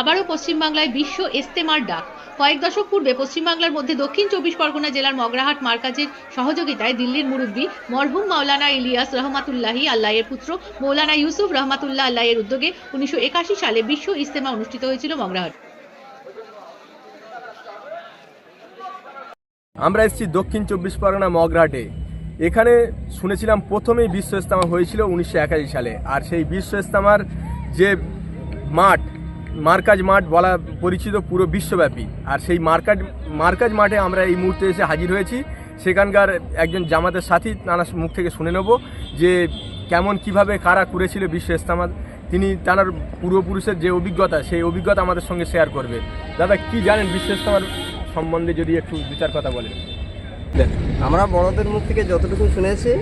আবারও পশ্চিমবাংলায় বিশ্ব ইস্তেমার ডাক। কয়েক দশক পূর্বে পশ্চিমবাংলার মধ্যে দক্ষিণ চব্বিশ পরগনা জেলার মগরাহাট মার্কাজের সহযোগিতায় দিল্লির মুরব্বী মরহুম মাওলানা ইলিয়াস রহমাতুল্লাহি আল্লাহের পুত্র, মৌলানা ইউসুফ রহমাতুল্লাহ আল্লাহের উদ্যোগে উনিশশো একাশি সালে বিশ্ব ইস্তেমা অনুষ্ঠিত হয়েছিল মগরাহাট। আমরা এসেছি দক্ষিণ চব্বিশ পরগনা মগরাটে এখানে শুনেছিলাম প্রথমেই বিশ্ব ইস্তামা হয়েছিল উনিশশো একাশি সালে। আর সেই বিশ্ব ইস্তামার যে মাঠ মার্কাজ মাঠ বলা পরিচিত পুরো বিশ্বব্যাপী। আর সেই মার্কাজ মার্কাজ মাঠে আমরা এই মুহূর্তে এসে হাজির হয়েছি। সেখানকার একজন জামাতের সাথী তার মুখ থেকে শুনে নেব যে কেমন, কীভাবে, কারা করেছিল বিশ্ব ইস্তামা তিনি তার পূর্বপুরুষের যে অভিজ্ঞতা, সেই অভিজ্ঞতা আমাদের সঙ্গে শেয়ার করবে। দাদা, কি জানেন বিশ্ব ইস্তামার সম্বন্ধে যদি একটু বিচার কথা বলেন? আমরা বড়দের মুখ থেকে যতটুকু শুনেছি,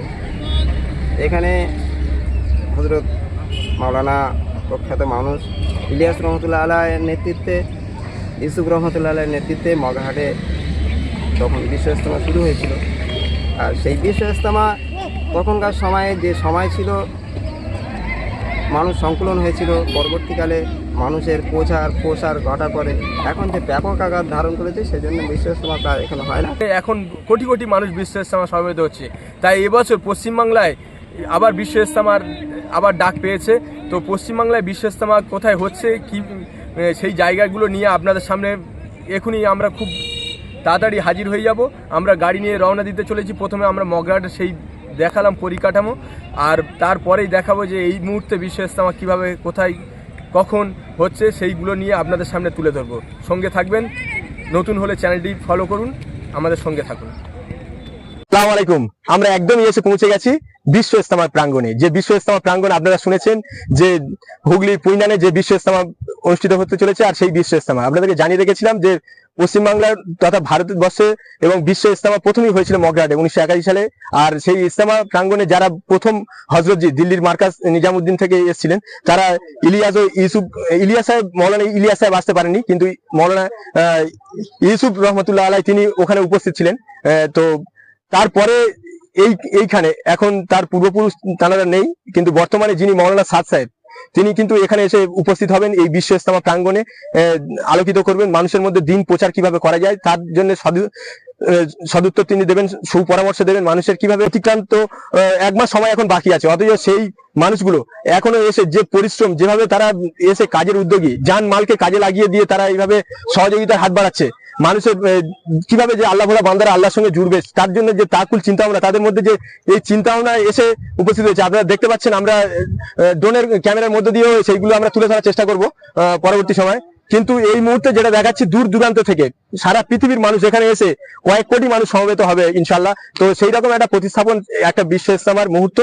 এখানে হজরত মাওলানা প্রখ্যাত মানুষ ইলিয়াস রহমতুল্লাহ আলাহের নেতৃত্বে, ইউসুফ রহমতুল্লাহ আলাহের নেতৃত্বে মগহাটে তখন বিশ্ব ইস্তেমা শুরু হয়েছিল। আর সেই বিশ্ব ইস্তেমা তখনকার সময়ে যে সময় ছিল, মানুষ সংকুলন হয়েছিল, পরবর্তীকালে মানুষের প্রচার, প্রসার ঘটা করে এখন যে ব্যাপক আকার ধারণ করেছে, সেজন্য বিশ্ব প্রায় এখানে হয় না। এখন কোটি কোটি মানুষ বিশ্ব ইস্তামা সমবেত হচ্ছে। তাই এবছর পশ্চিমবাংলায় আবার বিশ্ব ইস্তামার আবার ডাক পেয়েছে। তো পশ্চিমবাংলায় বিশ্ব ইস্তামা কোথায় হচ্ছে, কি সেই জায়গাগুলো নিয়ে আপনাদের সামনে এখনই আমরা খুব তাড়াতাড়ি হাজির হয়ে যাব। আমরা গাড়ি নিয়ে রওনা দিতে চলেছি। প্রথমে আমরা মগরাটের সেই দেখালাম পরিকাঠামো। আর তারপরেই দেখাবো যে এই মুহূর্তে বিশ্ব ইস্তামা কীভাবে, কোথায়, কখন হচ্ছে, সেইগুলো নিয়ে আপনাদের সামনে তুলে ধরবো। সঙ্গে থাকবেন। নতুন হলে চ্যানেলটি ফলো করুন। আমাদের সঙ্গে থাকুন। আলাইকুম। আমরা একদমই এসে পৌঁছে গেছি বিশ্ব ইস্তামার প্রাঙ্গণে। যে বিশ্ব ইস্তামা প্রাঙ্গণ আপনারা শুনেছেন, যে হুগলির পুইনানে যে বিশ্ব ইস্তামা অনুষ্ঠিত হতে চলেছে আর সেই বিশ্ব ইস্তামা আপনাদেরকে জানিয়ে রেখেছিলাম যে পশ্চিমবাংলার তথা ভারতবর্ষে এবং বিশ্ব ইস্তামা প্রথমেই হয়েছিল মগরাটে উনিশশো একাশি সালে। আর সেই ইস্তামা প্রাঙ্গণে যারা প্রথম হজরতজি দিল্লির মার্কাজ নিজামুদ্দিন থেকে এসেছিলেন, তারা ইলিয়াস ও ইউসুফ, ইলিয়াস সাহেব, মৌলানা ইলিয়াস সাহেব আসতে পারেননি, কিন্তু মৌলানা ইউসুফ রহমতুল্লাহ আলাই তিনি ওখানে উপস্থিত ছিলেন। তো তারপরে এই, এইখানে এখন তার পূর্বপুরুষ তারা নেই, কিন্তু বর্তমানে যিনি মৌলানা সাদ সাহেব, তিনি কিন্তু এখানে এসে উপস্থিত হবেন এই বিশ্ব ইস্তামা প্রাঙ্গণে আলোকিত করবেন মানুষের মধ্যে দিন প্রচার কীভাবে করা যায়, তার জন্য সদু সদুত্তর তিনি দেবেন, সুপরামর্শ দেবেন মানুষের কীভাবে অতিক্রান্ত এক মাস সময় এখন বাকি আছে, অথচ সেই মানুষগুলো এখনও এসে যে পরিশ্রম, যেভাবে তারা এসে কাজের উদ্যোগী, যান মালকে কাজে লাগিয়ে দিয়ে তারা এইভাবে সহযোগিতার হাত বাড়াচ্ছে মানুষের কীভাবে যে আল্লাহ ভোলা বান্দারা আল্লাহর সঙ্গে জুড়বে, তার জন্য যে তাকুল চিন্তা ভাবনা তাদের মধ্যে যে এই চিন্তা ভাবনা এসে উপস্থিত হয়েছে। আপনারা দেখতে পাচ্ছেন আমরা ড্রোনের ক্যামেরার মধ্যে দিয়েও সেইগুলো আমরা তুলে ধরার চেষ্টা করব পরবর্তী সময়। কিন্তু এই মুহূর্তে যেটা দেখাচ্ছি দূর দূরান্ত থেকে, সারা পৃথিবীর মানুষ এখানে এসে কয়েক কোটি মানুষ সমবেত হবে, ইনশাল্লাহ। তো সেই রকম একটা প্রতিস্থাপন, একটা বিশ্ব ইস্তেমার মুহূর্ত।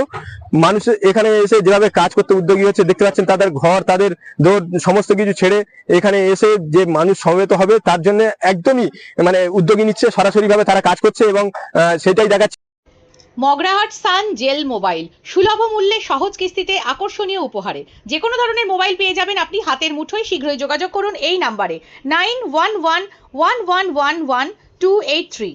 মানুষ এখানে এসে যেভাবে কাজ করতে উদ্যোগী হচ্ছে, দেখতে পাচ্ছেন তাদের ঘর, তাদের দৌড় সমস্ত কিছু ছেড়ে এখানে এসে যে মানুষ সমবেত হবে, তার জন্য একদমই মানে উদ্যোগী নিচ্ছে সরাসরি ভাবে তারা কাজ করছে এবং সেটাই দেখাচ্ছে মগরাহাট সান জেল মোবাইল। সুলভ মূল্যে সহজ কিস্তিতে আকর্ষণীয় উপহারে। যে কোনো ধরনের মোবাইল পেয়ে যাবেন আপনি হাতের মুঠোয়। শীঘ্রই যোগাযোগ করুন এই নাম্বারে। Nine one one one one one one two eight three.